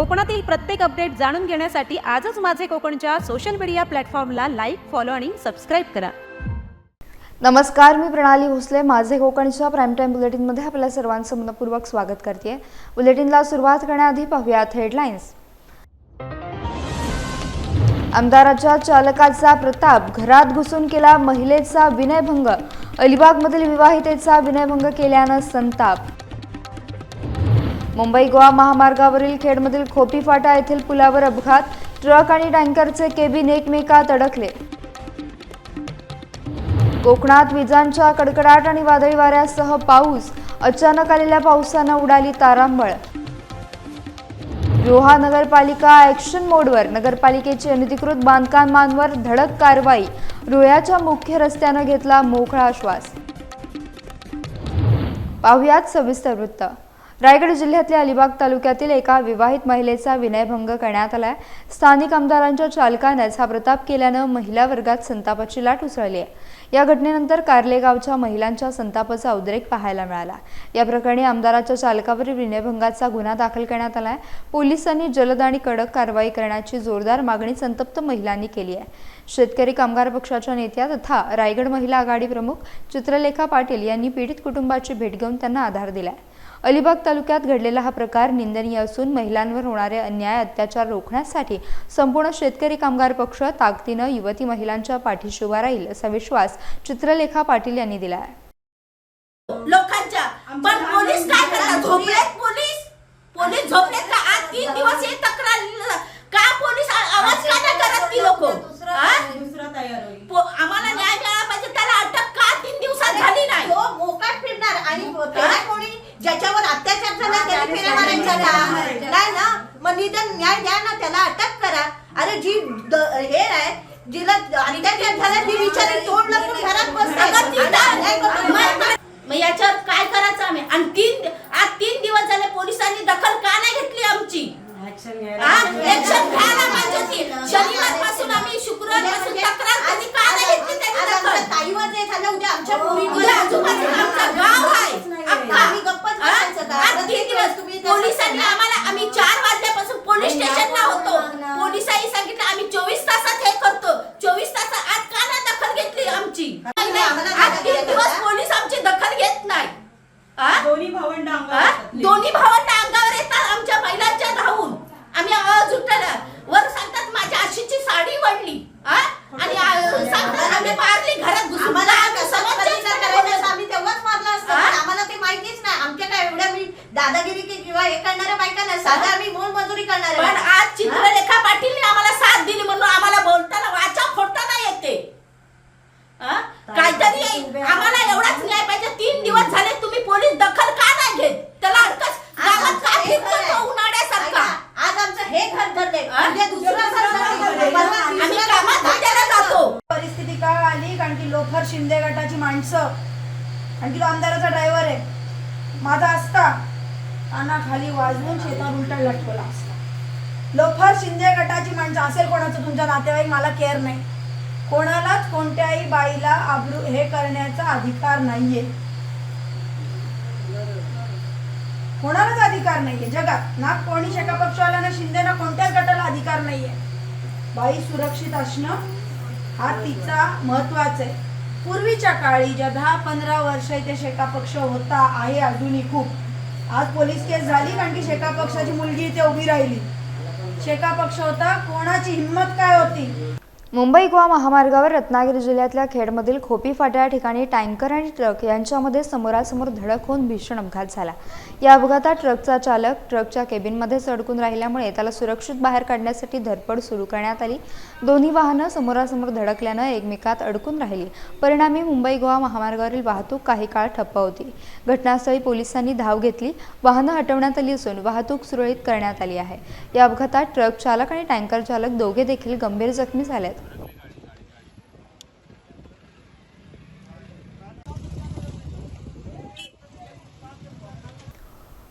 कोकणातील प्रत्येक अपडेट जाणून घेण्यासाठी आजच माझे कोकणच्या सोशल मीडिया प्लॅटफॉर्मला लाईक फॉलो आणि सबस्क्राईब करा. नमस्कार मी प्रणाली भोसले. माझे कोकणच्या प्राईम टाईम बुलेटिनमध्ये आपल्या सर्वांचं मनपूर्वक स्वागत करते बुलेटिनला सुरुवात करण्याआधी पाहूयात हेडलाईन्स आमदाराच्या चालकाचा प्रताप घरात घुसून केला महिलेचा विनयभंग. अलिबागमधील विवाहितेचा विनयभंग केल्यानं संताप. मुंबई गोवा महामार्गावरील खेडमधील खोपी फाटा येथील पुलावर अपघात. ट्रक आणि टँकरचे केबिन एकमेकात अडकले. कोकणात विजांच्या कडकडाट आणि वादळी वाऱ्यासह पाऊस. अचानक आलेल्या पावसानं उडाली तारांबळ. रोहा नगरपालिका ॲक्शन मोडवर नगरपालिकेची अनधिकृत बांधकामांवर धडक कारवाई. रोह्याच्या मुख्य रस्त्यानं घेतला मोकळा श्वास. पाहुयात सविस्तर वृत्त. रायगड जिल्ह्यातल्या अलिबाग तालुक्यातील एका विवाहित महिलेचा विनयभंग करण्यात आलाय. स्थानिक आमदारांच्या चालकानेच हा प्रताप केल्यानं महिला वर्गात संतापाची लाट उसळली आहे. या घटनेनंतर कार्लेगावच्या महिलांच्या संतापाचा उद्रेक पाहायला मिळाला. या प्रकरणी आमदाराच्या चालकावरील विनयभंगाचा गुन्हा दाखल करण्यात आलाय. पोलिसांनी जलद आणि कडक कारवाई करण्याची जोरदार मागणी संतप्त महिलांनी केली आहे. शेतकरी कामगार पक्षाच्या नेत्या तथा रायगड महिला आघाडी प्रमुख चित्रलेखा पाटील यांनी पीडित कुटुंबाची भेट घेऊन त्यांना आधार दिलाय. अलिबाग तालुक्यात घडलेला हा प्रकार निंदनीय असून महिलांवर होणारे अन्याय अत्याचार रोखण्यासाठी संपूर्ण शेतकरी कामगार पक्ष ताकदीनं युवती महिलांच्या पाठीशी उभा राहील असा विश्वास चित्रलेखा पाटील यांनी दिला आहे लोकांच्या पण पोलीस काय करतात? झोपलेत पोलीस? पोलीस झोपलेत का? आज तीन दिवस हे तक्रार का पोलीस आवाज का नाही करत ती लोक? आम्हाला न्याय मिळाला पाहिजे त्याला अटक का तीन दिवसात झाली नाही? तो मोकाट फिरणार आणि त्याला कोणी ज्याच्यावर अत्याचार झाला त्याला का? नाही ना? मग निदान न्याय द्या ना त्याला अटक करा. अरे जी हे आहे जिला अत्याचार झाला ती बिचारी तोंड लपून घरात बसते. अगं ती आणि ना- अन्याय करतो. मग- मग याच्यावर काय करायचं आम्ही आणि तीन आज तीन दिवस झाले पोलिसांनी दखल का नाही घेतली आमची आज ऍक्शन घ्यायला पाहिजे होती शनिवारपासून आम्ही शुक्रवारपासून तक्रार आज- कधी का नाही घेतली आज त्यांनी आमच्या दखल ताईवर जे झालं उद्या आमच्या पोरीवर उद्या आजूबाजूला आमचं गाव आहे अख्खा. आम्ही गप्पच बसायचं का? आज प्रत्येक तीन वेळेस दिवस तुम्ही तसं पोलिसांनी करणार? आम्हाला आम्ही चार वाजल्यापासून पोलीस स्टेशनला होतो पोलिसांनी सांगितलं आम्ही चोवीस तासात हे करतो चोवीस तासात आज का नाही दखल घेतली आमची आम्हाला आज तीन दखल दिवस घेतला? पोलीस आमची दखल घेत नाही आ? दोन्ही भावंड आ? अंगावर येतात. दोन्ही भावांना अंगावर येतात आमच्या महिलांच्या धावून आम्ही आवाज उठवला वर सांगतात माझ्या आशीची साडी वडली आ? आणि आ, सांगतात आम्ही मारली घरात घुसून आम्हाला आम्ही कसं समजच प्रतिकार नाही करायचा कोणाचं. असं आम्ही तेव्हाच मारलं असतं हा? पण आम्हाला ते माहितीच नाही आमच्या काय एवढ्या मी दादागिरी की किंवा हे करणाऱ्या बायका नाही साधा आम्ही मोलमजुरी करणाऱ्या पण बायका. आज चित्रलेखा पाटीलने आम्हाला साथ दिली म्हणून आम्हाला बोलताना वाचा फोडताना येते. आ? काहीतरी आम्हाला एवढाच न्याय पाहिजे. तीन दिवस झाले तुम्ही पोलीस दखल का नाही घेत? त्याला हे. तो उन्हाळ्यासारखा? आज आमचं हे घर धरले जातो. परिस्थिती का आली कारण की लोफर शिंदे गटाची माणसं. आणि तो आमदाराचा ड्रायव्हर आहे माझा असता खाली वाजवून शेतात उलटा लटकवला. असता लोफर शिंदे गटाची माणसं असेल कोणाचं? तुमच्या नातेवाईक मला केअर नाही. कोणालाच कोणत्याही बाईला आबरू हे करण्याचा अधिकार नाहीये. कोणालाच अधिकार नाहीये. जगात ना कोणी शेका पक्षवाला ना शिंदे ना कोणत्याच गटाला अधिकार नाहीये. बाई सुरक्षित असणं हा तिचा महत्त्वाचा आहे. पूर्वीच्या काळी ज्या दहा पंधरा वर्ष इथे शेका पक्ष होता आहे अजूनही खूप. आज पोलीस केस झाली कारण की शेका पक्षाची मुलगी इथे उभी राहिली. शेका पक्ष होता कोणाची हिंमत काय होती? मुंबई गोवा महामार्गावर रत्नागिरी जिल्ह्यातल्या खेडमधील खोपी फाट्या ठिकाणी टँकर आणि ट्रक यांच्यामध्ये समोरासमोर धडक होऊन भीषण अपघात झाला. या अपघातात ट्रकचा चालक ट्रकच्या केबिनमध्येच अडकून राहिल्यामुळे त्याला सुरक्षित बाहेर काढण्यासाठी धडपड सुरू करण्यात आली. दोन्ही वाहनं समोरासमोर धडकल्यानं एकमेकात अडकून राहिली. परिणामी मुंबई गोवा महामार्गावरील वाहतूक काही काळ ठप्प होती. घटनास्थळी पोलिसांनी धाव घेतली. वाहनं हटवण्यात आली असून वाहतूक सुरळीत करण्यात आली आहे. या अपघातात ट्रक चालक आणि टँकर चालक दोघे देखील गंभीर जखमी झाले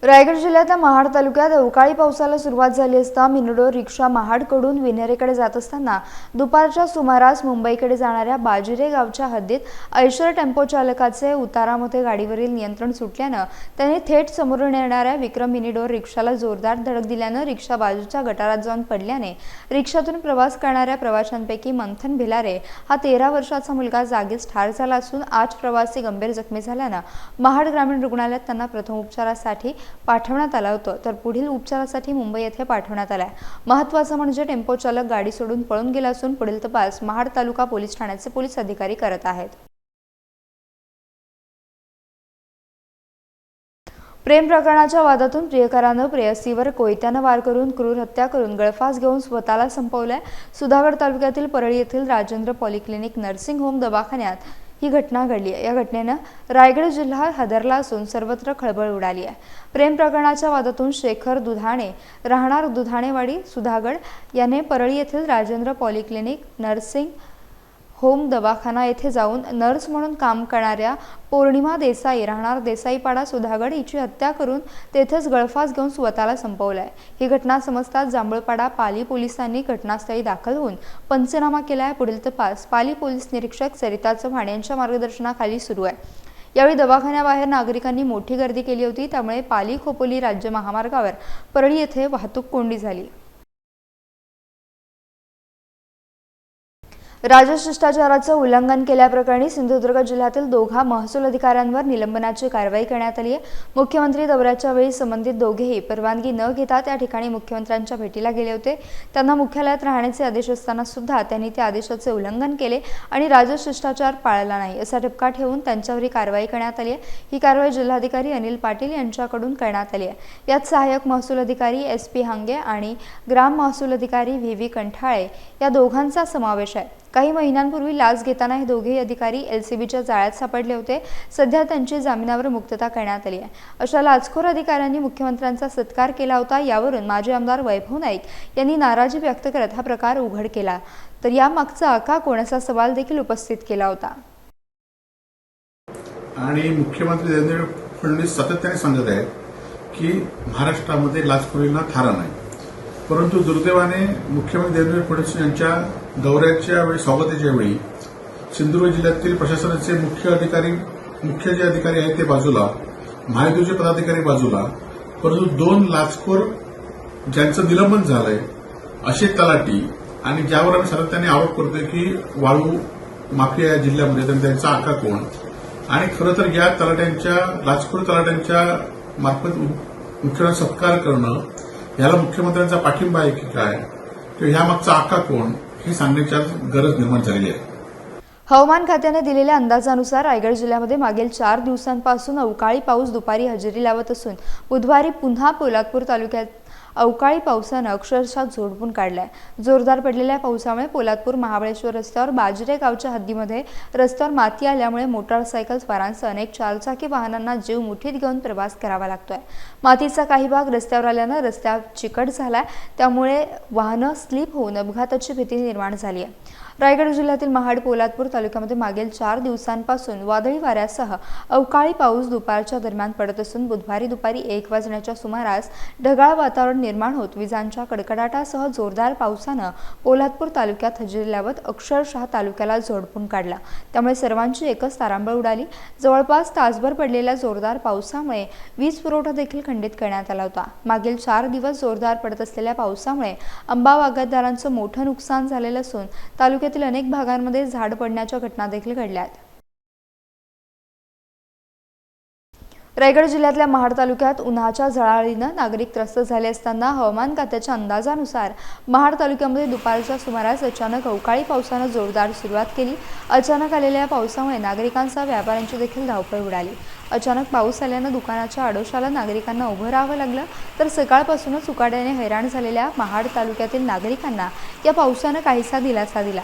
रायगड जिल्ह्यातल्या महाड तालुक्यात अवकाळी पावसाला सुरुवात झाली असता मिनडोर रिक्षा महाडकडून विनेरेकडे जात असताना दुपारच्या सुमारास मुंबईकडे जाणाऱ्या बाजिरे गावच्या हद्दीत ऐशर टेम्पो चालकाचे उतारामध्ये गाडीवरील नियंत्रण सुटल्यानं त्याने थेट समोरून येणाऱ्या विक्रम मिनिडोर रिक्षाला जोरदार धडक दिल्यानं रिक्षा बाजूच्या गटारात जाऊन पडल्याने रिक्षातून प्रवास करणाऱ्या प्रवाशांपैकी मंथन भिलारे हा तेरा वर्षाचा मुलगा जागीच ठार झाला असून आठ प्रवासी गंभीर जखमी झाल्यानं महाड ग्रामीण रुग्णालयात त्यांना प्रथम उपचारासाठी पाठवण्यात आला होतं. तर पुढील उपचारासाठी मुंबई येथे पाठवण्यात आलाय. महत्त्वाचं म्हणजे टेम्पो चालक गाडी सोडून पळून गेला असून पुढील तपास महाड तालुका पोलीस ठाण्याचे पोलीस अधिकारी करत आहेत. प्रेम प्रकरणाच्या वादातून प्रियकरानं प्रेयसीवर कोयत्यानं वार करून क्रूर हत्या करून गळफास घेऊन स्वतःला संपवलाय. सुधागड तालुक्यातील परळी येथील राजेंद्र पॉलिक्लिनिक नर्सिंग होम दवाखान्यात ही घटना घडली आहे. या घटनेनं रायगड जिल्हा हादरला असून सर्वत्र खळबळ उडाली आहे. प्रेम प्रकरणाच्या वादातून शेखर दुधाणे राहणार दुधाणेवाडी सुधागड याने परळी येथील राजेंद्र पॉलिक्लिनिक नर्सिंग होम दवाखाना येथे जाऊन नर्स म्हणून काम करणाऱ्या पौर्णिमा देसाई राहणार देसाईपाडा सुधागड हिची हत्या करून तेथेच गळफास घेऊन स्वतःला संपवलाय. ही घटना समजताच जांभळपाडा पाली पोलिसांनी घटनास्थळी दाखल होऊन पंचनामा केलाय. पुढील तपास पाली पोलीस निरीक्षक सरिता चव्हाण यांच्या मार्गदर्शनाखाली सुरू आहे. यावेळी दवाखान्याबाहेर नागरिकांनी मोठी गर्दी केली होती. त्यामुळे पाली खोपोली राज्य महामार्गावर परळी येथे वाहतूक कोंडी झाली. राजशिष्टाचाराचं उल्लंघन केल्याप्रकरणी सिंधुदुर्ग जिल्ह्यातील दोघा महसूल अधिकाऱ्यांवर निलंबनाची कारवाई करण्यात आली आहे. मुख्यमंत्री दौऱ्याच्या वेळी संबंधित दोघेही परवानगी न घेता त्या ठिकाणी मुख्यमंत्र्यांच्या भेटीला गेले होते. त्यांना मुख्यालयात राहण्याचे आदेश असताना सुद्धा त्यांनी त्या आदेशाचे उल्लंघन केले आणि राजशिष्टाचार पाळला नाही असा ठपका ठेवून त्यांच्यावर ही कारवाई करण्यात आली आहे. ही कारवाई जिल्हाधिकारी अनिल पाटील यांच्याकडून करण्यात आली आहे. यात सहाय्यक महसूल अधिकारी एस पी हांगे आणि ग्राम महसूल अधिकारी व्ही व्ही कंठाळे या दोघांचा समावेश आहे. काही महिन्यांपूर्वी लाच घेताना हे दोघेही अधिकारी एल सी बीच्या जाळ्यात सापडले होते. सध्या त्यांची जामिनावर मुक्तता करण्यात आली आहे. अशा लाचखोर अधिकाऱ्यांनी मुख्यमंत्र्यांचा सत्कार केला होता यावरून माजी आमदार वैभव नाईक यांनी नाराजी व्यक्त करत हा प्रकार उघड केला. तर यामागचा आका कोणाचा सवाल देखील उपस्थित केला होता. आणि मुख्यमंत्री देवेंद्र फडणवीस सातत्याने सांगत आहेत की महाराष्ट्रामध्ये लाचखोरीला थारा नाही. परंतु दुर्दैवाने मुख्यमंत्री देवेंद्र फडणवीस यांच्या दौऱ्याच्या वेळी स्वागताच्या वेळी सिंधुदुर्ग जिल्ह्यातील प्रशासनाचे मुख्य अधिकारी मुख्य जे अधिकारी आहेत ते बाजूला महायुतीचे पदाधिकारी बाजूला परंतु दोन लाचखोर ज्यांचं निलंबन झालंय असे तलाटी आणि ज्यावर आम्ही सातत्याने आरोप करतोय की वाळू माफिया या जिल्ह्यामध्ये तर त्यांचा आका कोण? आणि खरं तर या तलाट्यांच्या लाचखोर तलाट्यांच्या मार्फत मुख्यमंत्री सत्कार करणं याला मुख्यमंत्र्यांचा पाठिंबा आहे की काय किंवा ह्या मागचा आका कोण हे सांगण्याची गरज निर्माण झालेली आहे. हवामान खात्याने दिलेल्या अंदाजानुसार रायगड जिल्ह्यामध्ये मागील चार दिवसांपासून अवकाळी पाऊस दुपारी हजेरी लावत असून बुधवारी पुन्हा पोलादपूर तालुक्यात अवकाळी पावसानं अक्षरशः झोडपून काढलाय. जोरदार पडलेल्या पावसामुळे पोलादपूर महाबळेश्वर रस्त्यावर बाजरे गावच्या हद्दीमध्ये रस्त्यावर माती आल्यामुळे मोटारसायकल स्वारांसह अनेक चारचाकी वाहनांना जीव मुठीत घेऊन प्रवास करावा लागतोय. मातीचा काही भाग रस्त्यावर आल्यानं रस्त्यावर चिकट झालाय. त्यामुळे वाहनं स्लिप होऊन अपघाताची भीती निर्माण झाली आहे रायगड जिल्ह्यातील महाड पोलादपूर तालुक्यामध्ये मागील चार दिवसांपासून वादळी वाऱ्यासह अवकाळी पाऊस दुपारच्या दरम्यान पडत असून बुधवारी दुपारी एक वाजण्याच्या सुमारास ढगाळ वातावरण निर्माण होत विजांच्या कडकडाटासह जोरदार पावसानं पोलादपूर तालुक्यात हजेरी लावत अक्षरशः तालुक्याला झोडपून काढला. त्यामुळे सर्वांची एकच तारांबळ उडाली. जवळपास तासभर पडलेल्या जोरदार पावसामुळे वीज पुरवठा देखील खंडित करण्यात आला होता. मागील चार दिवस जोरदार पडत असलेल्या पावसामुळे आंबा बागायतदारांचं मोठं नुकसान झालेलं असून तालुक्यातील अनेक भागांमध्ये झाड पडण्याच्या घटना देखील घडल्या आहेत रायगड जिल्ह्यातल्या महाड तालुक्यात उन्हाच्या झळाळीनं नागरिक त्रस्त झाले असताना हवामान खात्याच्या अंदाजानुसार महाड तालुक्यामध्ये दुपारच्या सुमारास अचानक अवकाळी पावसानं जोरदार सुरुवात केली. अचानक आलेल्या पावसामुळे नागरिकांसह व्यापाऱ्यांची देखील धावपळ उडाली. अचानक पाऊस आल्यानं दुकानाच्या आडोशाला नागरिकांना उभं राहावं लागलं तर सकाळपासूनच उकाड्याने हैराण झालेल्या महाड तालुक्यातील नागरिकांना या पावसानं काहीसा दिलासा दिला.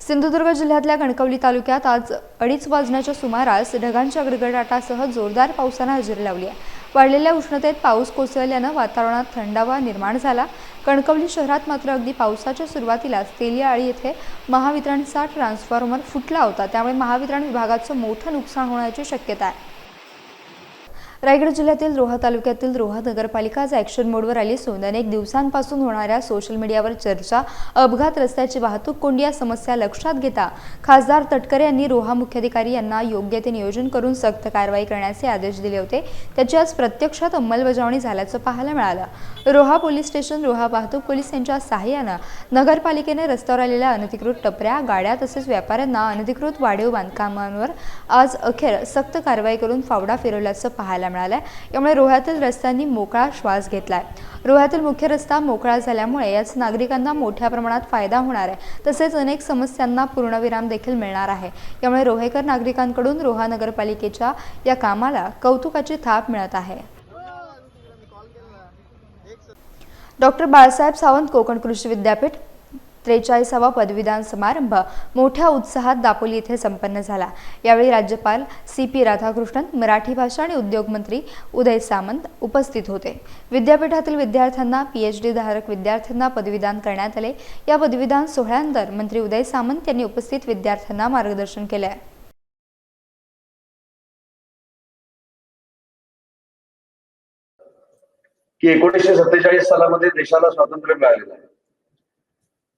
सिंधुदुर्ग जिल्ह्यातल्या कणकवली तालुक्यात आज अडीच वाजण्याच्या सुमारास ढगांच्या गडगडाटासह जोरदार पावसानं हजेरी लावली आहे. वाढलेल्या उष्णतेत पाऊस कोसळल्यानं वातावरणात थंडावा निर्माण झाला. कणकवली शहरात मात्र अगदी पावसाच्या सुरुवातीलाच तेलियाआळी येथे महावितरणचा ट्रान्सफॉर्मर फुटला होता. त्यामुळे महावितरण विभागाचं मोठं नुकसान होण्याची शक्यता आहे. रायगड जिल्ह्यातील रोहा तालुक्यातील रोहा नगरपालिका आज ॲक्शन मोडवर आली. असून अनेक दिवसांपासून होणाऱ्या सोशल मीडियावर चर्चा अपघात रस्त्याची वाहतूक कोंडी या समस्या लक्षात घेता खासदार तटकरे यांनी रोहा मुख्याधिकारी यांना योग्य ते नियोजन करून सक्त कारवाई करण्याचे आदेश दिले होते. त्याची आज प्रत्यक्षात अंमलबजावणी झाल्याचं पाहायला मिळालं. रोहा पोलीस स्टेशन रोहा वाहतूक पोलीस यांच्या सहाय्यानं नगरपालिकेने रस्त्यावर आलेल्या अनधिकृत टपऱ्या गाड्या तसेच व्यापाऱ्यांना अनधिकृत वाढीव बांधकामांवर आज अखेर सक्त कारवाई करून फावडा फिरवल्याचं पाहायला मिळालंय. यामुळे रोह्यातील रस्त्यांनी मोकळा श्वास घेतलाय. रोह्यातील मुख्य रस्ता मोकळा झाल्यामुळे याच नागरिकांना मोठ्या प्रमाणात फायदा होणार आहे. तसेच अनेक समस्यांना पूर्णविराम देखील मिळणार आहे. यामुळे रोहेकर नागरिकांकडून रोहा नगरपालिकेच्या या कामाला कौतुकाची थाप मिळत आहे. डॉक्टर बाळासाहेब सावंत कोकण कृषी विद्यापीठ त्रेचाळीसावा पदवीदान समारंभ मोठ्या उत्साहात दापोली येथे संपन्न झाला. यावेळी राज्यपाल सी पी राधाकृष्णन मराठी भाषा आणि उद्योग मंत्री उदय सामंत उपस्थित होते. विद्यापीठातील विद्यार्थ्यांना पीएचडी धारक विद्यार्थ्यांना पदवीदान करण्यात आले. या पदवीदान सोहळ्यानंतर मंत्री उदय सामंत यांनी उपस्थित विद्यार्थ्यांना मार्गदर्शन केले की एकोणीसशे सत्तेचाळीस सालामध्ये देशाला स्वातंत्र्य मिळालेलं आहे.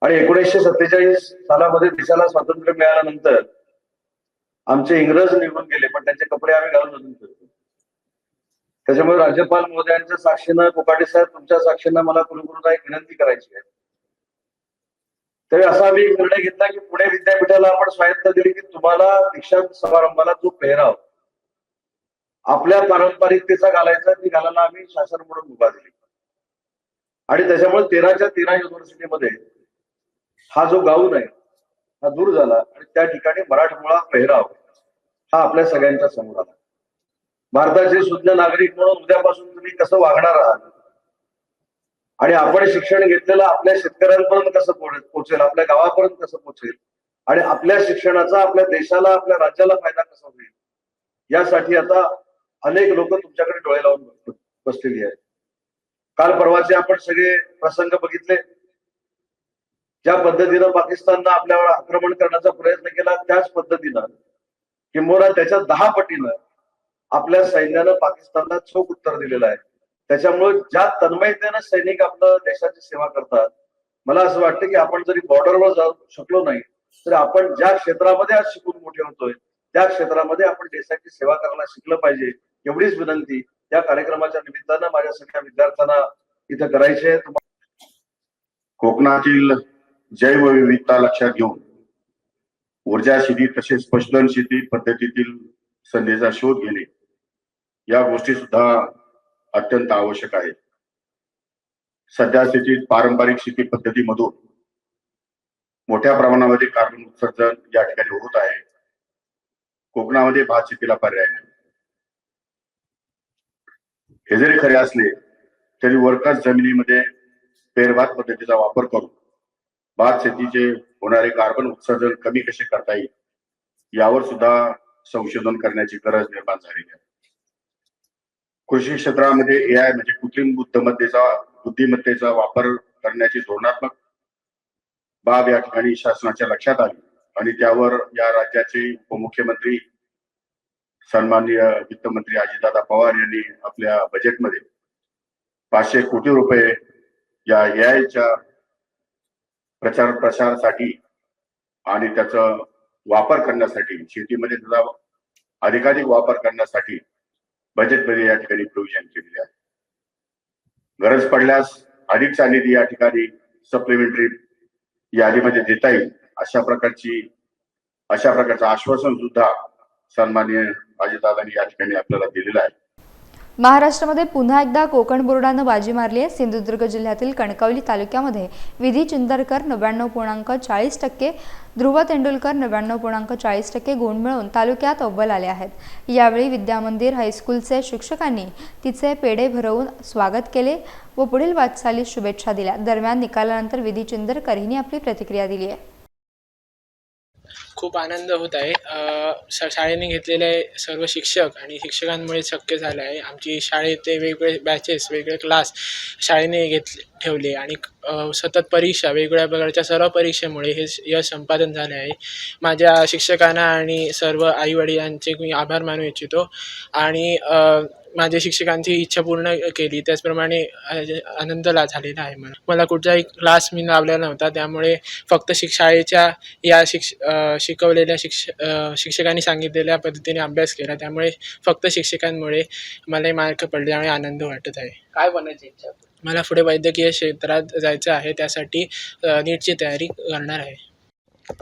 आणि एकोणीसशे सत्तेचाळीस सालामध्ये देशाला स्वातंत्र्य मिळाल्यानंतर आमचे इंग्रज निघून गेले पण त्यांचे कपडे आम्ही घालून अजून फिरतो. त्याच्यामुळे राज्यपाल महोदयांच्या साक्षीनं कोकाटे साहेब तुमच्या साक्षीनं मला कुलगुरूंना एक विनंती करायची आहे. तरी असा आम्ही एक निर्णय घेतला की पुणे विद्यापीठाला आपण स्वायत्त दिली की तुम्हाला दीक्षांत समारंभाला जो पेहराव आपल्या पारंपरिकतेचा घालायचा ती घालायला आम्ही शासन म्हणून मुभा दिली. आणि त्याच्यामुळे तेराच्या तेरा युनिव्हर्सिटीमध्ये हा जो गाऊन आहे हा दूर झाला आणि त्या ठिकाणी मराठमोळा पेहराव हा आपल्या सगळ्यांच्या समोर आला. भारताचे शुद्ध नागरिक म्हणून उद्यापासून तुम्ही कसं वागणार आहात? आणि आपण शिक्षण घेतलेलं आपल्या शेतकऱ्यांपर्यंत कसं पोहोचेल? आपल्या गावापर्यंत कसं पोहोचेल? आणि आपल्या शिक्षणाचा आपल्या देशाला आपल्या राज्याला फायदा कसा होईल? यासाठी आता अनेक लोक तुमच्याकडे डोळे लावून बसलेली आहेत. काल परवाचे आपण सगळे प्रसंग बघितले. ज्या पद्धतीनं पाकिस्ताननं आपल्यावर आक्रमण करण्याचा प्रयत्न केला त्याच पद्धतीनं किंबहुना त्याच्या दहा पटीनं आपल्या सैन्यानं पाकिस्तानला चोख उत्तर दिलेलं आहे. त्याच्यामुळे ज्या तन्मयतेनं सैनिक आपलं देशाची सेवा करतात मला असं वाटतं की आपण जरी बॉर्डरवर जाऊ शकलो नाही तर आपण ज्या क्षेत्रामध्ये आज शिकून मोठे होतोय त्या क्षेत्रामध्ये आपण देशाची सेवा करायला शिकलं पाहिजे एवढीच विनंती या कार्यक्रमाच्या निमित्तानं माझ्या सगळ्या विद्यार्थ्यांना इथं करायचे आहे. कोकणातील जैवविविधता लक्षात घेऊन. ऊर्जा शेती तसेच पशुधन शेती पद्धतीतील संधीचा शोध घेणे या गोष्टी सुद्धा अत्यंत आवश्यक आहेत. सध्या स्थितीत पारंपरिक शेती पद्धतीमधून मोठ्या प्रमाणामध्ये कार्बन उत्सर्जन या ठिकाणी होत आहे. कोकणामध्ये भात शेतीला पर्याय नाही. हे जरी खरे असले तरी वरकाच जमिनीमध्ये पेरभात पद्धतीचा वापर करून भात शेतीचे होणारे कार्बन उत्सर्जन कमी कसे करता येईल यावर सुद्धा संशोधन करण्याची गरज निर्माण झालेली आहे. कृषी क्षेत्रामध्ये ए आय म्हणजे कृत्रिम बुद्धिमत्तेचा बुद्धिमत्तेचा वापर करण्याची धोरणात्मक बाब या ठिकाणी शासनाच्या लक्षात आली आणि त्यावर या राज्याचे उपमुख्यमंत्री सन्माननीय वित्तमंत्री अजितदादा पवार यांनी आपल्या बजेटमध्ये पाचशे कोटी रुपये या एआयच्या प्रचार प्रसारासाठी आणि त्याचा वापर करण्यासाठी शेतीमध्ये त्याचा अधिकाधिक वापर करण्यासाठी बजेटमध्ये या ठिकाणी प्रोव्हिजन केलेले आहे. गरज पडल्यास अधिकचा निधी या ठिकाणी सप्लिमेंटरी यादीमध्ये देता येईल. अशा प्रकारची अशा प्रकारचं आश्वासन सुद्धा सन्माननीय अजितदादांनी या ठिकाणी आपल्याला दिलेलं आहे. महाराष्ट्रामध्ये पुन्हा एकदा कोकण बोर्डानं बाजी मारली आहे. सिंधुदुर्ग जिल्ह्यातील कणकवली तालुक्यामध्ये विधी चिंदरकर नव्याण्णव पूर्णांक चाळीस टक्के ध्रुव तेंडुलकर नव्याण्णव पूर्णांक चाळीस टक्के गुण मिळवून तालुक्यात अव्वल आले आहेत. यावेळी विद्यामंदिर हायस्कूलचे शिक्षकांनी तिचे पेढे भरवून स्वागत केले व पुढील वाटचालीस शुभेच्छा दिल्या. दरम्यान निकालानंतर विधी चिंदरकर हिने आपली प्रतिक्रिया दिली आहे. खूप आनंद होत आहे. स शाळेने घेतलेले सर्व शिक्षक आणि शिक्षकांमुळे शक्य झालं आहे. आमची शाळेचे वेगवेगळे बॅचेस वेगळे क्लास शाळेने घेतले ठेवले आणि सतत परीक्षा वेगवेगळ्या प्रकारच्या सर्व परीक्षेमुळे हे यश संपादन झाले आहे. माझ्या शिक्षकांना आणि सर्व आईवडिलांचे मी आभार मानू इच्छितो. आणि माझ्या शिक्षकांची इच्छा पूर्ण केली. त्याचप्रमाणे आनंद ला झालेला आहे मला. मला कुठलाही क्लास मी लावलेला नव्हता. त्यामुळे फक्त शिक शाळेच्या या शिक्ष शिकवलेल्या शिक्ष शिक्षकांनी सांगितलेल्या पद्धतीने अभ्यास केला. त्यामुळे फक्त शिक्षकांमुळे मला मार्क पडले त्यामुळे आनंद वाटत आहे. काय बनायची इच्छा? मला पुढे वैद्यकीय क्षेत्रात जायचं आहे. त्यासाठी नीटची तयारी करणार आहे.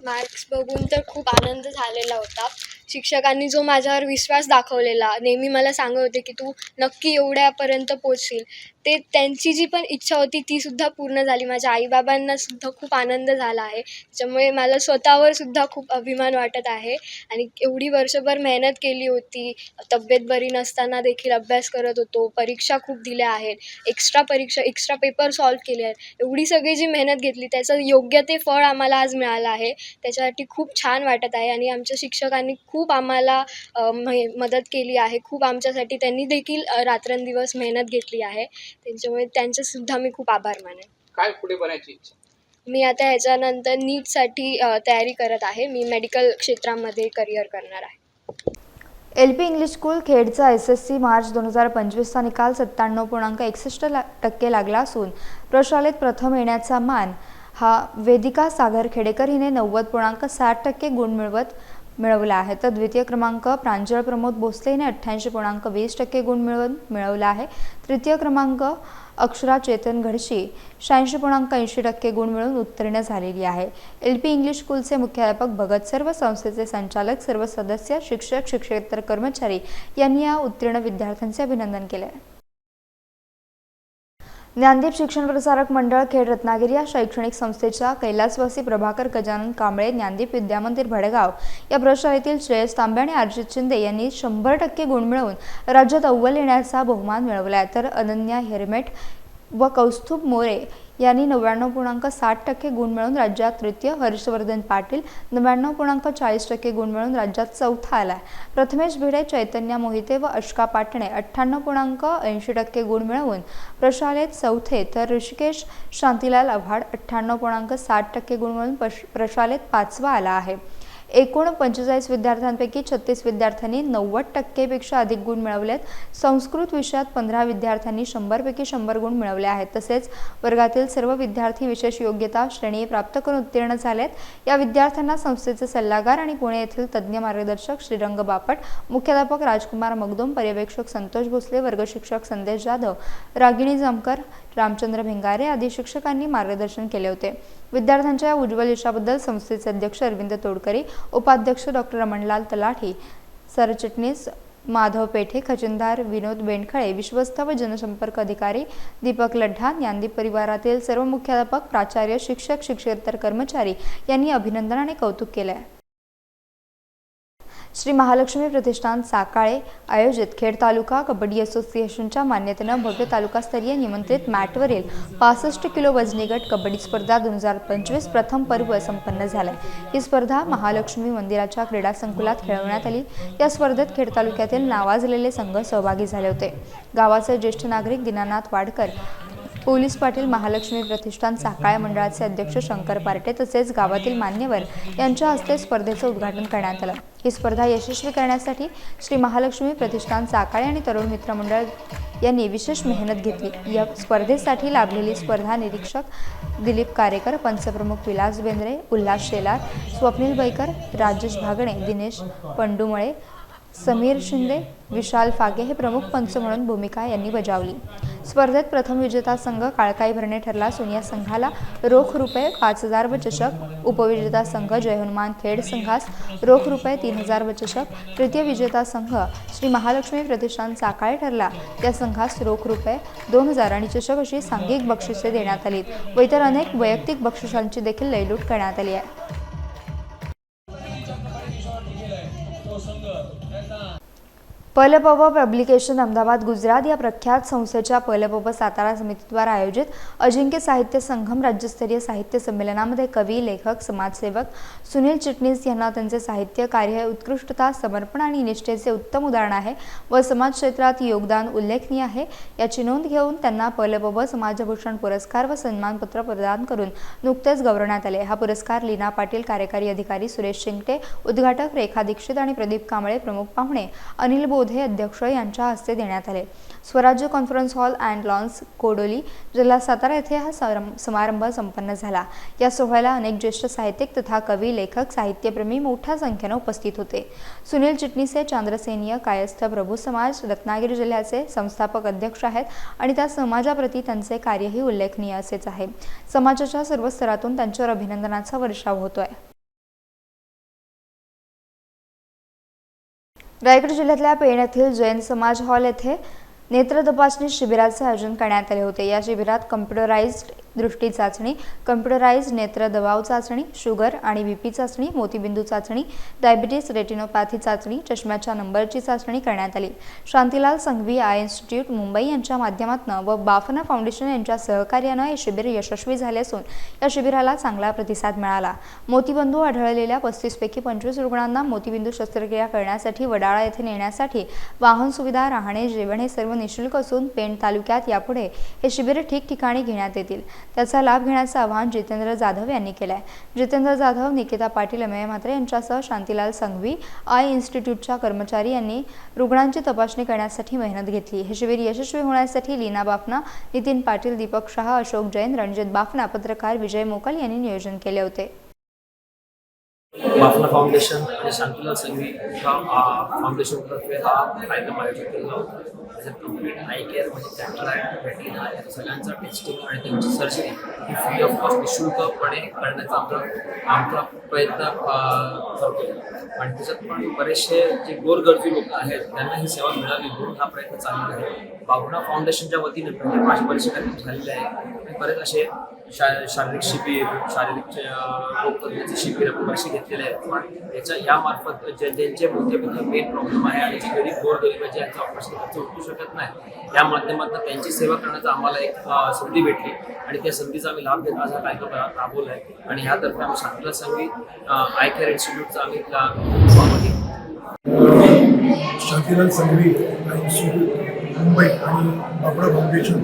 मार्क्स बघून तर खूप आनंद झालेला होता. शिक्षकांनी जो माझ्यावर विश्वास दाखवलेला नेहमी मला सांगत होते की तू नक्की एवढ्यापर्यंत पोचशील. ते त्यांची जी पण इच्छा होती ती सुद्धा पूर्ण झाली. माझ्या आईबाबांना सुद्धा खूप आनंद झाला आहे. त्याच्यामुळे मला स्वतःवर सुद्धा खूप अभिमान वाटत आहे. आणि एवढी वर्षभर मेहनत केली होती. तब्येत बरी नसताना देखील अभ्यास करत होतो. परीक्षा खूप दिल्या आहेत. एक्स्ट्रा परीक्षा एक्स्ट्रा पेपर सॉल्व केले आहेत. एवढी सगळी जी मेहनत घेतली त्याचं योग्य ते फळ आम्हाला आज मिळालं आहे. त्याच्यासाठी खूप छान वाटत आहे. आणि आमच्या शिक्षकांनी खूप आम्हाला मे मदत केली आहे. खूप आमच्यासाठी त्यांनी देखील रात्रंदिवस मेहनत घेतली आहे. त्यांच्यामुळे त्यांचेसुद्धा मी खूप आभार मानेन. काय पुढे बनायची इच्छा? मी आता ह्याच्यानंतर नीटसाठी तयारी करत आहे. मी मेडिकल क्षेत्रामध्ये करिअर करणार आहे. एल पी इंग्लिश स्कूल खेडचा एस एस सी मार्च दोन हजार पंचवीसचा निकाल सत्त्याण्णव पूर्णांक एकसष्ट ला टक्के लागला असून प्रशालेत प्रथम येण्याचा मान हा वेदिका सागर खेडेकर हिने नव्वद पूर्णांक साठ टक्के गुण मिळवत मिळवला आहे. तर द्वितीय क्रमांक प्रांजळ प्रमोद भोसले हिने अठ्ठ्याऐंशी पूर्णांक वीस टक्के गुण मिळवून मिळवला आहे. तृतीय क्रमांक अक्षरा चेतन घडशी शहाऐंशी पूर्णांक ऐंशी टक्के गुण मिळवून उत्तीर्ण झालेली आहे. एल पी इंग्लिश स्कूलचे मुख्याध्यापक भगत सर्व संस्थेचे संचालक सर्व सदस्य शिक्षक शिक्षकेतर कर्मचारी यांनी या उत्तीर्ण विद्यार्थ्यांचे अभिनंदन केले. ज्ञानदीप शिक्षण प्रसारक मंडळ खेड रत्नागिरी या शैक्षणिक संस्थेच्या कैलासवासी प्रभाकर गजानन कांबळे ज्ञानदीप विद्यामंदिर भडगाव या प्रशालेतील श्रेयस तांबे आणि अर्जित शिंदे यांनी शंभर टक्के गुण मिळवून राज्यात अव्वल येण्याचा बहुमान मिळवला आहे तर अनन्या हेरमेट व कौस्तुभ मोरे यांनी नव्याण्णव पूर्णांक साठ टक्के गुण मिळवून राज्यात तृतीय हर्षवर्धन पाटील नव्याण्णव पूर्णांक चाळीस टक्के गुण मिळवून राज्यात चौथा आला आहे प्रथमेश भिडे चैतन्य मोहिते व अश्का पाटणे अठ्ठ्याण्णव पूर्णांक ऐंशी टक्के गुण मिळवून प्रशालेत चौथे तर ऋषिकेश शांतीलाल आव्हाड अठ्ठ्याण्णव पूर्णांक साठ टक्के गुण मिळवून पश प्रशालेत पाचवा आला आहे. एकूण पंचेचाळीस विद्यार्थ्यांपैकी छत्तीस विद्यार्थ्यांनी नव्वद टक्केपेक्षा अधिक गुण मिळवलेत. संस्कृत विषयात पंधरा विद्यार्थ्यांनी शंभरपैकी शंभर गुण मिळवले आहेत. तसेच वर्गातील सर्व विद्यार्थी विशेष योग्यता श्रेणी प्राप्त करून उत्तीर्ण झालेत. या विद्यार्थ्यांना संस्थेचे सल्लागार आणि पुणे येथील तज्ज्ञ मार्गदर्शक श्रीरंग बापट मुख्याध्यापक राजकुमार मगदोम पर्यवेक्षक संतोष भोसले वर्गशिक्षक संदेश जाधव रागिणी जामकर रामचंद्र भिंगारे आदी शिक्षकांनी मार्गदर्शन केले होते. विद्यार्थ्यांच्या या उज्ज्वल यशाबद्दल संस्थेचे अध्यक्ष अरविंद तोडकरी उपाध्यक्ष डॉक्टर रमणलाल तलाठी सरचिटणीस माधव पेठे खजिनदार विनोद बेंडखळे विश्वस्त व जनसंपर्क अधिकारी दीपक लड्ढा ज्ञानदीप परिवारातील सर्व मुख्याध्यापक प्राचार्य शिक्षक शिक्षकेतर कर्मचारी यांनी अभिनंदन आणि कौतुक केले आहे श्री महालक्ष्मी प्रतिष्ठान साकाळे आयोजित खेड तालुका कबड्डी असोसिएशनच्या मान्यतेनं भव्य तालुकास्तरीय निमंत्रित मॅटवरील पासष्ट किलो वजनी गट कबड्डी स्पर्धा दोन हजार पंचवीस प्रथम पर्व संपन्न झालाय. ही स्पर्धा महालक्ष्मी मंदिराच्या क्रीडा संकुलात खेळवण्यात आली. या स्पर्धेत खेड तालुक्यातील नावाजलेले संघ सहभागी झाले होते. गावाचे ज्येष्ठ नागरिक दीनानाथ वाडकर पोलीस पाटील महालक्ष्मी प्रतिष्ठान साकाळ्या मंडळाचे अध्यक्ष शंकर पार्टे तसेच गावातील मान्यवर यांच्या हस्ते स्पर्धेचं उद्घाटन करण्यात आलं. ही स्पर्धा यशस्वी करण्यासाठी श्री महालक्ष्मी प्रतिष्ठान साकाळे आणि तरुण मित्र मंडळ यांनी विशेष मेहनत घेतली. या स्पर्धेसाठी लाभलेली स्पर्धा निरीक्षक दिलीप कारेकर पंचप्रमुख विलास बेंद्रे उल्हास शेलार स्वप्नील बैकर राजेश भागणे दिनेश पंडुमळे समीर शिंदे विशाल फागे हे प्रमुख पंच म्हणून भूमिका यांनी बजावली. स्पर्धेत प्रथम विजेता संघ काळकाई भरणे ठरला. असून या संघाला रोख रुपये पाच हजार व चषक उपविजेता संघ जय हनुमान खेड संघास रोख रुपये तीन हजार व चषक तृतीय विजेता संघ श्री महालक्ष्मी प्रतिष्ठान साकाळे ठरला. त्या संघास रोख रुपये दोन हजार आणि चषक अशी सांघिक बक्षिसे देण्यात आली व इतर अनेक वैयक्तिक बक्षिसांची देखील लयलूट करण्यात आली आहे. पलपब पब्लिकेशन अहमदाबाद गुजरात या प्रख्यात संस्थेच्या पलपब सातारा समितीद्वारा आयोजित अजिंक्य साहित्य संगम राज्यस्तरीय साहित्य संमेलनामध्ये कवी लेखक समाजसेवक सुनील चिटणीस यांना त्यांचे साहित्य कार्य हे उत्कृष्टता समर्पण आणि निष्ठेचे उत्तम उदाहरण आहे व समाज क्षेत्रात योगदान उल्लेखनीय आहे. याची नोंद घेऊन त्यांना पलपब समाजभूषण पुरस्कार व सन्मानपत्र प्रदान करून नुकतेच गौरवण्यात आले. हा पुरस्कार लीना पाटील कार्यकारी अधिकारी सुरेश शिंगटे उद्घाटक रेखा दीक्षित आणि प्रदीप कांबळे प्रमुख पाहुणे अनिल बोध बोधे अध्यक्ष यांच्या हस्ते देण्यात आले. Swarajya conference hall and lawns Kodoli जिल्हा सातारा येथे हा समारंभ संपन्न झाला. या सोहळ्याला अनेक ज्येष्ठ साहित्यिक तथा कवी लेखक साहित्यप्रेमी मोठ्या संख्येनं उपस्थित होते. सुनील चिटणीसे चांद्रसेनीय कायस्थ प्रभू समाज रत्नागिरी जिल्ह्याचे संस्थापक अध्यक्ष आहेत आणि त्या समाजाप्रती त्यांचे कार्यही उल्लेखनीय असेच आहे. समाजाच्या सर्व स्तरातून त्यांच्यावर अभिनंदनाचा वर्षाव होतोय. रायगड जिल्ह्यातल्या पेण येथील जैन समाज हॉल येथे नेत्र तपासणी शिबिराचे आयोजन करण्यात आले होते. या शिबिरात कम्प्युटराइज्ड दृष्टी चाचणी कम्प्युटराइज्ड नेत्र दबाव चाचणी शुगर आणि बीपी चाचणी मोतीबिंदू चाचणी डायबिटीस रेटिनोपॅथी चाचणी चष्म्याच्या नंबरची चाचणी करण्यात आली. शांतीलाल संघवी आय इन्स्टिट्यूट मुंबई यांच्या माध्यमातून व बाफना फाउंडेशन यांच्या सहकार्यानं हे शिबिर यशस्वी झाले असून या शिबिराला चांगला प्रतिसाद मिळाला. मोतीबिंदू आढळलेल्या पस्तीसपैकी पंचवीस रुग्णांना मोतीबिंदू शस्त्रक्रिया करण्यासाठी वडाळा येथे नेण्यासाठी वाहन सुविधा राहणे जेवण हे सर्व निशुल्क असून पेण तालुक्यात यापुढे हे शिबिर ठिकठिकाणी घेण्यात येतील. त्याचा लाभ घेण्याचं आवाहन जितेंद्र जाधव यांनी केलं आहे जितेंद्र जाधव निकिता पाटील अमेय म्हात्रे यांच्यासह शांतीलाल संघवी आय इन्स्टिट्यूटच्या कर्मचारी यांनी रुग्णांची तपासणी करण्यासाठी मेहनत घेतली. हे शिबिर यशस्वी होण्यासाठी लीना बाफना नितीन पाटील दीपक शहा अशोक जैन रणजित बाफना पत्रकार विजय मोकल यांनी नियोजन केले होते. बाफना फाउंडेशन आणि शांतीलाल संघी हा फाउंडेशनतर्फे हा कार्यक्रम आयोजित केला होता. त्याच्यात आय केअर म्हणजे कॅटरॅक्ट रेटिना या सगळ्यांचं टेस्टिंग आणि त्यांची सर्जरी ही फ्री ऑफ कॉस्ट निशुल्कपणे करण्याचा आमचा आमचा प्रयत्न करतो. आणि त्याच्यात पण बरेचसे जे गोरगरजू लोक आहेत त्यांना ही सेवा मिळावी म्हणून हा प्रयत्न चालू आहे. बाबुना फाउंडेशनच्या वतीने पहिले पाच वर्ष कार्यक्रम झालेले आहे आणि बरेच असे शा शारीरिक शिबिर शारीरिक लोकतज्ञाचे रोगतज्ञाचे शिबिर आपण बरेचसे घेतलेले आहेत. पण याच्या यामार्फत जे ज्यांचे मोठे मोठे मेन प्रॉब्लेम आहे. आणि जे गरीब गोर गरीब जे यांचा ऑपरेशन खर्च उठू शकत नाही. या माध्यमातून त्यांची सेवा करण्याचा आम्हाला एक संधी भेटली. आणि त्या संधीचा आम्ही लाभ घेतला असा कार्यक्रम राबवला आहे. आणि ह्यातर्फे आम्ही शांतला संघी आय केअर इन्स्टिट्यूटचा आम्ही शांतीलाल संघवी इन्स्टिट्यूट मुंबई आणि बाबडा फाउंडेशन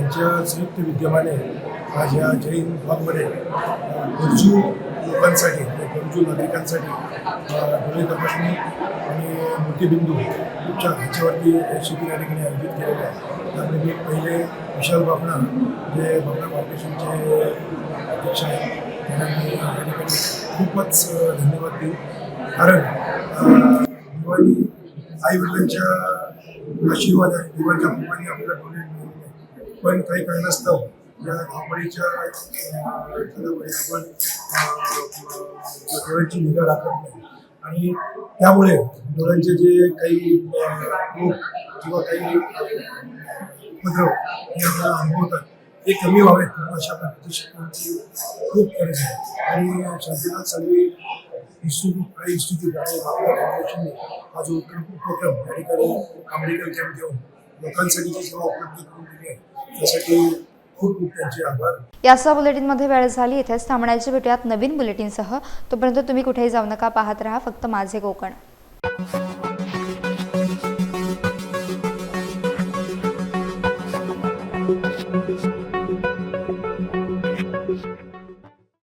यांच्या संयुक्त विद्यमाने आज या जैन विभागमध्ये गरजू लोकांसाठी म्हणजे गरजू नागरिकांसाठी डोळे तपासणी आणि मोतीबिंदू उपचार ह्याच्यावरती शिबिर या ठिकाणी आयोजित केलेलं आहे. त्यामध्ये मी पहिले विशाल बाबणा जे बाबणा फाउंडेशनचे अध्यक्ष आहेत त्यांना मी या ठिकाणी खूपच धन्यवाद देऊ. कारण दिवाळी आई वडिलांच्या आशीर्वाद आहे दिवाळीच्या कृपाने आपल्याला डोनेट पण काही कारणास्तव या धावपळीच्या आपण डोळ्यांची निगा राखत नाही आणि त्यामुळे डोळ्यांचे जे काही रोग किंवा काही उपद्रव हे आपल्याला अनुभवतात ते कमी व्हावेत. म्हणून अशा प्रकारची शिकवणची खूप गरज आहे. आणि शांतीनाथ सगळी इन्स्टिट्यूट आणि इन्स्टिट्यूट आणि बाबा फाउंडेशनने हा जो उपक्रम उपक्रम या ठिकाणी मेडिकल कॅम्प घेऊन लोकांसाठी जी सेवा उपलब्ध करून दिली आहे त्यासाठी खूप खूप त्यांचे आभार. यासह बुलेटिनमध्ये वेळ झाली. इथेच थांबण्याची भेटूयात नवीन बुलेटिनसह. तोपर्यंत तुम्ही कुठेही जाऊ नका पाहत राहा फक्त माझे कोकण.